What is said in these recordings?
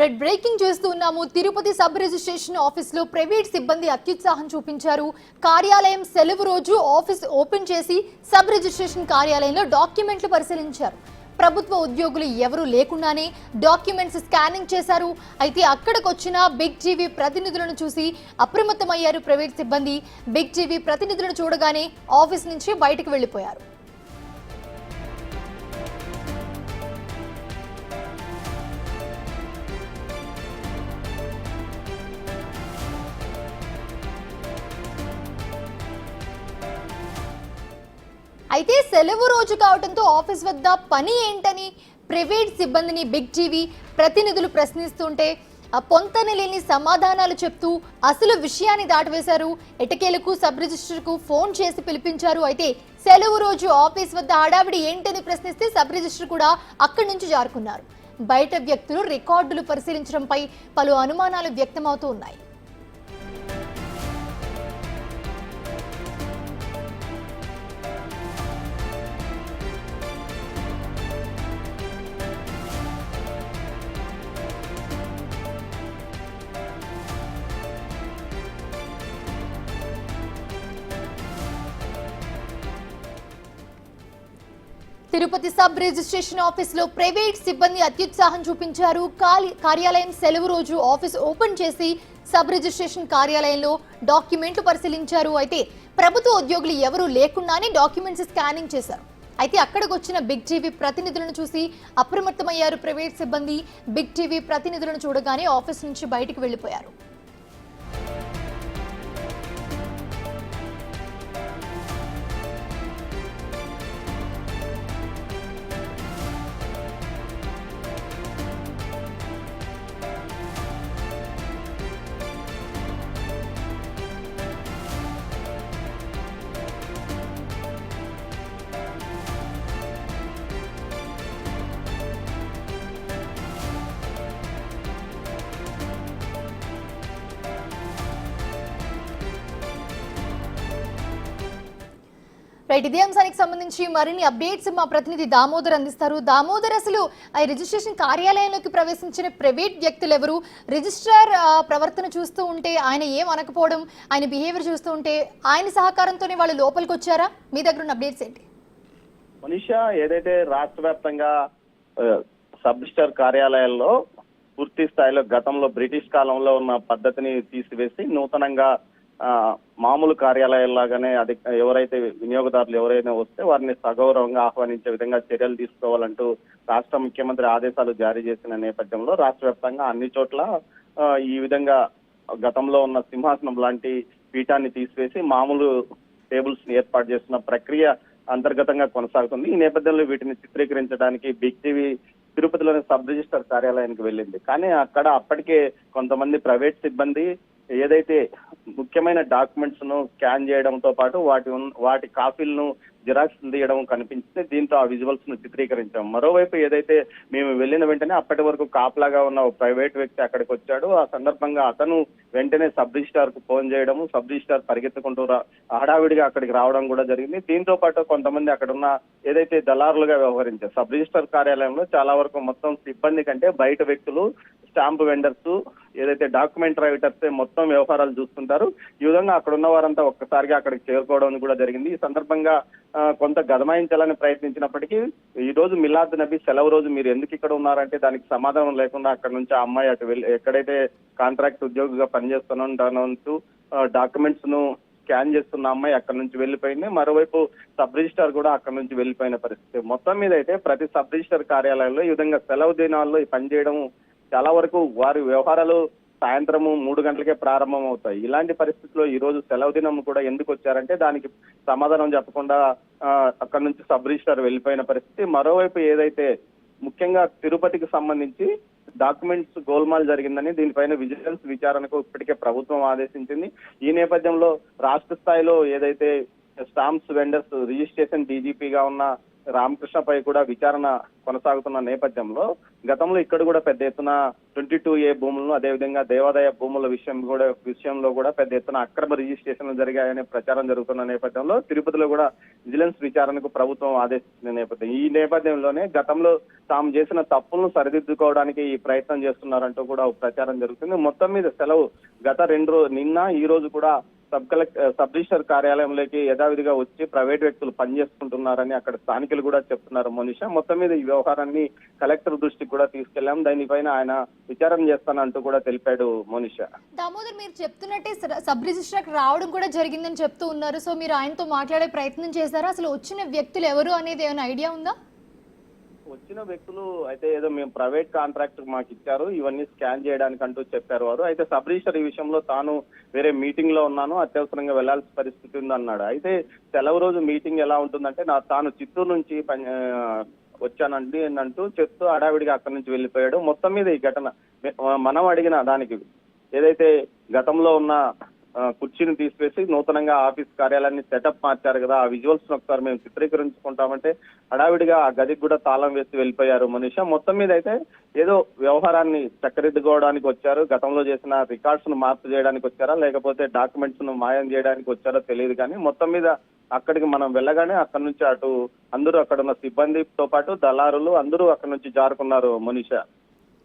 Red breaking చేస్తూ ఉన్నాము. Tirupati sub registration ఆఫీస్లో ప్రైవేట్ సిబ్బంది అత్యుత్సాహం చూపించారు. కార్యాలయం సెలవు రోజు ఆఫీస్ ఓపెన్ చేసి సబ్ రిజిస్ట్రేషన్ కార్యాలయంలో డాక్యుమెంట్లు పరిశీలించారు. ప్రభుత్వ ఉద్యోగులు ఎవరూ లేకుండానే డాక్యుమెంట్స్ స్కానింగ్ చేశారు. అయితే అక్కడికి వచ్చిన బిగ్ జీవీ ప్రతినిధులను చూసి అప్రమత్తమయ్యారు ప్రైవేట్ సిబ్బంది. బిగ్ జీవీ ప్రతినిధులను చూడగానే ఆఫీస్ నుంచి బయటకు వెళ్ళిపోయారు అయితే సెలవు రోజు కావడంతో ఆఫీస్ వద్ద పని ఏంటని ప్రైవేట్ సిబ్బందిని బిగ్ టీవీ ప్రతినిధులు ప్రశ్నిస్తుంటే ఆ పొంతన లేని సమాధానాలు చెప్తూ అసలు విషయాన్ని దాటవేశారు. ఎటకేలకు సబ్ రిజిస్టర్కు ఫోన్ చేసి పిలిపించారు. అయితే సెలవు రోజు ఆఫీస్ వద్ద హడావిడి ఏంటని ప్రశ్నిస్తే సబ్ రిజిస్టర్ కూడా అక్కడి నుంచి జారుకున్నారు. బయట వ్యక్తులు రికార్డులు పరిశీలించడంపై పలు అనుమానాలు వ్యక్తమవుతూ ఉన్నాయి. తిరుపతి సబ్ రిజిస్ట్రేషన్ ఆఫీస్లో ప్రైవేట్ సిబ్బంది అత్యుత్సాహం చూపించారు. కార్యాలయం సెలవు రోజు ఆఫీస్ ఓపెన్ చేసి సబ్ రిజిస్ట్రేషన్ కార్యాలయంలో డాక్యుమెంట్లు పరిశీలించారు. అయితే ప్రభుత్వ ఉద్యోగులు ఎవరూ లేకుండానే డాక్యుమెంట్స్ స్కానింగ్ చేశారు. అయితే అక్కడికి వచ్చిన బిగ్ టీవీ ప్రతినిధులను చూసి అప్రమత్తమయ్యారు ప్రైవేట్ సిబ్బంది. బిగ్ టీవీ ప్రతినిధులను చూడగానే ఆఫీస్ నుంచి బయటకు వెళ్ళిపోయారు రైట్ ఇదే అంశానికి సంబంధించి మరిన్ని అప్డేట్స్ మా ప్రతినిధి దామోదర్ అందిస్తారు. దామోదర్ అసలు ఆ రిజిస్ట్రేషన్ కార్యాలయంలోకి ప్రవేశించిన ప్రైవేట్ వ్యక్తులు ఎవరు? రిజిస్ట్రార్ ప్రవర్తన చూస్తూ ఉంటే ఆయన ఏం అనకపోవడం ఆయన బిహేవియర్ చూస్తూ ఉంటే ఆయన సహకారంతోనే వాళ్ళు లోపలికి వచ్చారా? మీ దగ్గర ఉన్న అప్డేట్స్ ఏంటి? మనిషా ఏదైతే రాష్ట్ర వ్యాప్తంగా సబ్ రిజిస్టర్ కార్యాలయాల్లో పూర్తి స్థాయిలో గతంలో బ్రిటిష్ కాలంలో ఉన్న పద్ధతిని తీసివేసి నూతనంగా మామూలు కార్యాలయాల్లాగానే అది ఎవరైతే వినియోగదారులు ఎవరైనా వస్తే వారిని సగౌరవంగా ఆహ్వానించే విధంగా చర్యలు తీసుకోవాలంటూ రాష్ట్ర ముఖ్యమంత్రి ఆదేశాలు జారీ చేసిన నేపథ్యంలో రాష్ట్ర వ్యాప్తంగా అన్ని చోట్ల ఈ విధంగా గతంలో ఉన్న సింహాసనం లాంటి పీఠాన్ని తీసివేసి మామూలు టేబుల్స్ని ఏర్పాటు చేస్తున్న ప్రక్రియ అంతర్గతంగా కొనసాగుతుంది. ఈ నేపథ్యంలో వీటిని చిత్రీకరించడానికి బిగ్ టీవీ తిరుపతిలోని సబ్ రిజిస్టర్ కార్యాలయానికి వెళ్ళింది. కానీ అక్కడ అప్పటికే కొంతమంది ప్రైవేట్ సిబ్బంది ఏదైతే ముఖ్యమైన డాక్యుమెంట్స్ను స్కాన్ చేయడంతో పాటు వాటి ఉన్- వాటి కాపీలను జిరాక్స్ తీయడం కనిపించింది దీంతో ఆ విజువల్స్ను చిత్రీకరించాం. మరోవైపు ఏదైతే మేము వెళ్ళిన వెంటనే అప్పటి వరకు కాపలాగా ఉన్న ప్రైవేట్ వ్యక్తి అక్కడికి వచ్చాడు. ఆ సందర్భంగా అతను వెంటనే సబ్ రిజిస్టార్కు ఫోన్ చేయడము సబ్ రిజిస్టార్ పరిగెత్తుకుంటూ రా- హడావిడిగా అక్కడికి రావడం కూడా జరిగింది. దీంతో పాటు కొంతమంది అక్కడ ఉన్న ఏదైతే దళారులుగా వ్యవహరించారు సబ్ రిజిస్టర్ కార్యాలయంలో చాలా వరకు మొత్తం సిబ్బంది కంటే బయట వ్యక్తులు స్టాంప్ వెండర్స్ ఏదైతే డాక్యుమెంట్ రైటర్స్ మొత్తం వ్యవహారాలు చూస్తుంటారు. ఈ విధంగా అక్కడ ఉన్న వారంతా ఒక్కసారిగా అక్కడికి చేరుకోవడం కూడా జరిగింది. ఈ సందర్భంగా కొంత గదమాయించాలని ప్రయత్నించినప్పటికీ ఈ రోజు మిలాద్ నబీ సెలవు రోజు మీరు ఎందుకు ఇక్కడ ఉన్నారంటే దానికి సమాధానం లేకుండా అక్కడ నుంచి ఆ అమ్మాయి అటు వెళ్ళి ఎక్కడైతే కాంట్రాక్ట్ ఉద్యోగిగా పనిచేస్తున్నానంటూ డాక్యుమెంట్స్ను స్కాన్ చేస్తున్న అమ్మాయి అక్కడ నుంచి వెళ్ళిపోయింది. మరోవైపు సబ్ రిజిస్టార్ కూడా అక్కడ నుంచి వెళ్ళిపోయిన పరిస్థితి. మొత్తం మీద అయితే ప్రతి సబ్ రిజిస్టర్ కార్యాలయంలో ఈ విధంగా సెలవు దినాల్లో ఈ పనిచేయడం చాలా వరకు వారి వ్యవహారాలు సాయంత్రము మూడు గంటలకే ప్రారంభం అవుతాయి ఇలాంటి పరిస్థితుల్లో ఈ రోజు సెలవు దినం కూడా ఎందుకు వచ్చారంటే దానికి సమాధానం చెప్పకుండా అక్కడి అక్కడ నుంచి సబ్ రిజిస్టార్ వెళ్ళిపోయిన పరిస్థితి. మరోవైపు ఏదైతే ముఖ్యంగా తిరుపతికి సంబంధించి డాక్యుమెంట్స్ గోల్మాల్ జరిగిందని దీనిపైన విజిలెన్స్ విచారణకు ఇప్పటికే ప్రభుత్వం ఆదేశించింది. ఈ నేపథ్యంలో రాష్ట్ర స్థాయిలో ఏదైతే స్టాంప్స్ వెండర్స్ రిజిస్ట్రేషన్ డీజీపీగా ఉన్న రామకృష్ణపై కూడా విచారణ కొనసాగుతున్న నేపథ్యంలో గతంలో ఇక్కడ కూడా పెద్ద ఎత్తున ట్వంటీ టూ ఏ భూములను అదేవిధంగా దేవాదాయ భూముల విషయం కూడా విషయంలో కూడా పెద్ద ఎత్తున అక్రమ రిజిస్ట్రేషన్లు జరిగాయనే ప్రచారం జరుగుతున్న నేపథ్యంలో తిరుపతిలో కూడా విజిలెన్స్ విచారణకు ప్రభుత్వం ఆదేశించిన నేపథ్యం. ఈ నేపథ్యంలోనే గతంలో తాము చేసిన తప్పులను సరిదిద్దుకోవడానికి ఈ ప్రయత్నం చేస్తున్నారంటూ కూడా ఒక ప్రచారం జరుగుతుంది. మొత్తం మీద సెలవు గత రెండు రోజు నిన్న ఈ రోజు కూడా సబ్ కలెక్ట్ సబ్ రిజిస్టర్ కార్యాలయంలోకి యథావిధిగా వచ్చి ప్రైవేట్ వ్యక్తులు పనిచేసుకుంటున్నారని అక్కడ స్థానికులు కూడా చెప్తున్నారు మనిష. మొత్తం మీద ఈ వ్యవహారాన్ని కలెక్టర్ దృష్టికి కూడా తీసుకెళ్ళాం దానిపైన ఆయన విచారం చేస్తానంటూ కూడా తెలిపాడు మోనిష. దామోదర్ మీరు చెప్తున్నట్టే సబ్ రిజిస్టర్ రావడం కూడా జరిగిందని చెప్తూ ఉన్నారు. సో మీరు ఆయనతో మాట్లాడే ప్రయత్నం చేశారా? అసలు వచ్చిన వ్యక్తులు ఎవరు అనేది ఏమైనా ఐడియా ఉందా? వచ్చిన వ్యక్తులు అయితే ఏదో మేము ప్రైవేట్ కాంట్రాక్ట్ మాకు ఇచ్చారు ఇవన్నీ స్కాన్ చేయడానికి అంటూ చెప్పారు వారు. అయితే సబ్ రిజిస్టర్ ఈ విషయంలో తాను వేరే మీటింగ్లో ఉన్నాను అత్యవసరంగా వెళ్ళాల్సిన పరిస్థితి ఉంది అన్నాడు అయితే సెలవు రోజు మీటింగ్ ఎలా ఉంటుందంటే నా తాను చిత్తూరు నుంచి పని- వచ్చానండి అని అంటూ చెప్తూ హడావిడిగా అక్కడి నుంచి వెళ్ళిపోయాడు. మొత్తం మీద ఈ ఘటన మనం అడిగిన దానికి ఏదైతే గతంలో ఉన్న కుర్చీని తీసివేసి నూతనంగా ఆఫీస్ కార్యాలయాన్ని సెటప్ మార్చారు కదా ఆ విజువల్స్ ఒకసారి మేము చిత్రీకరించుకుంటామంటే హడావిడిగా ఆ గదికి కూడా తాళం వేసి వెళ్ళిపోయారు మనిష. మొత్తం మీద అయితే ఏదో వ్యవహారాన్ని చక్కదిద్దుకోవడానికి వచ్చారు గతంలో చేసిన రికార్డ్స్ను మార్పు చేయడానికి వచ్చారా లేకపోతే డాక్యుమెంట్స్ను మాయం చేయడానికి వచ్చారో తెలియదు కానీ మొత్తం మీద అక్కడికి మనం వెళ్ళగానే అక్కడ నుంచి అటు అందరూ అక్కడ ఉన్న సిబ్బందితో పాటు దళారులు అందరూ అక్కడ నుంచి జారుకున్నారు మనిష.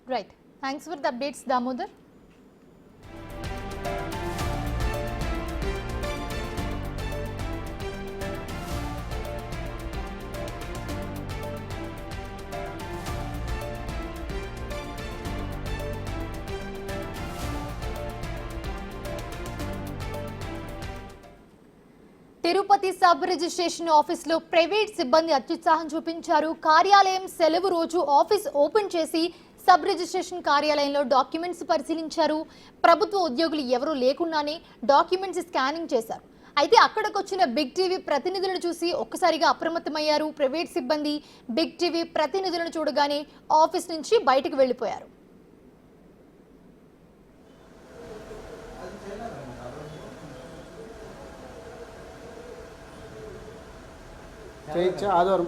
Right thanks for the updates Damodar Tirupati sub registration ఆఫీసులో ప్రైవేట్ సిబ్బంది అత్యుత్సాహం చూపించారు. కార్యాలయం సెలవు రోజు ఆఫీస్ ఓపెన్ చేసి సబ్ రిజిస్ట్రేషన్ కార్యాలయంలో డాక్యుమెంట్స్ పరిశీలించారు. ప్రభుత్వ ఉద్యోగులు ఎవరూ లేకుండానే డాక్యుమెంట్స్ స్కానింగ్ చేశారు. అయితే అక్కడికి వచ్చిన బిగ్ టీవీ ప్రతినిధులను చూసి ఒక్కసారిగా అప్రమత్తమయ్యారు. ప్రైవేట్ సిబ్బంది బిగ్ టీవీ ప్రతినిధులను చూడగానే ఆఫీస్ నుంచి బయటకు వెళ్ళిపోయారు. చేయొచ్చా ఆదివారం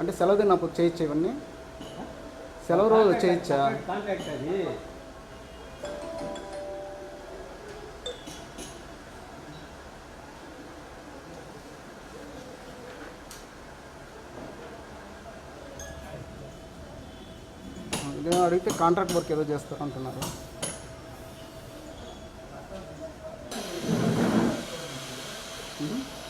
అంటే సెలవు తిన్నప్పుడు చేయొచ్చా ఇవన్నీ. సెలవు రోజు చేయొచ్చా అడిగితే కాంట్రాక్ట్ వర్క్ ఏదో చేస్తారు అంటున్నారు. సెలవు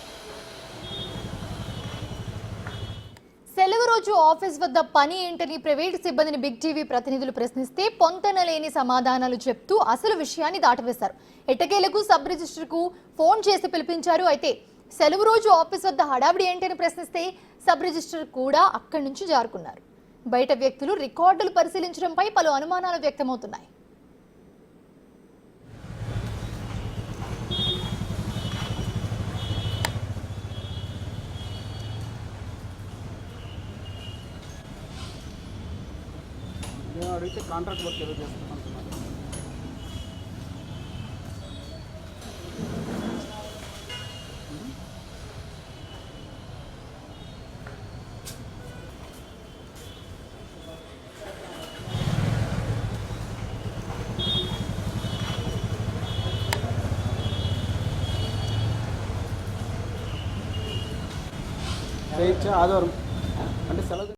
రోజు ఆఫీస్ వద్ద పని ఏంటని ప్రైవేట్ సిబ్బందిని బిగ్ టీవీ ప్రతినిధులు ప్రశ్నిస్తే పొంతనలేని సమాధానాలు చెప్తూ అసలు విషయాన్ని దాటవేశారు. ఎట్టకేలకు సబ్ రిజిస్టర్కు ఫోన్ చేసి పిలిపించారు. అయితే సెలవు రోజు ఆఫీస్ వద్ద హడావిడి ఏంటని ప్రశ్నిస్తే సబ్ రిజిస్టర్ కూడా అక్కడి నుంచి జారుకున్నారు. బయట వ్యక్తులు రికార్డులు పరిశీలించడంపై పలు అనుమానాలు వ్యక్తమవుతున్నాయి. ఇదే అడిగితే కాంట్రాక్ట్ వర్క్ ఏదో చేస్తారు అంటున్నారు. ఆదివారం అంటే సెలవు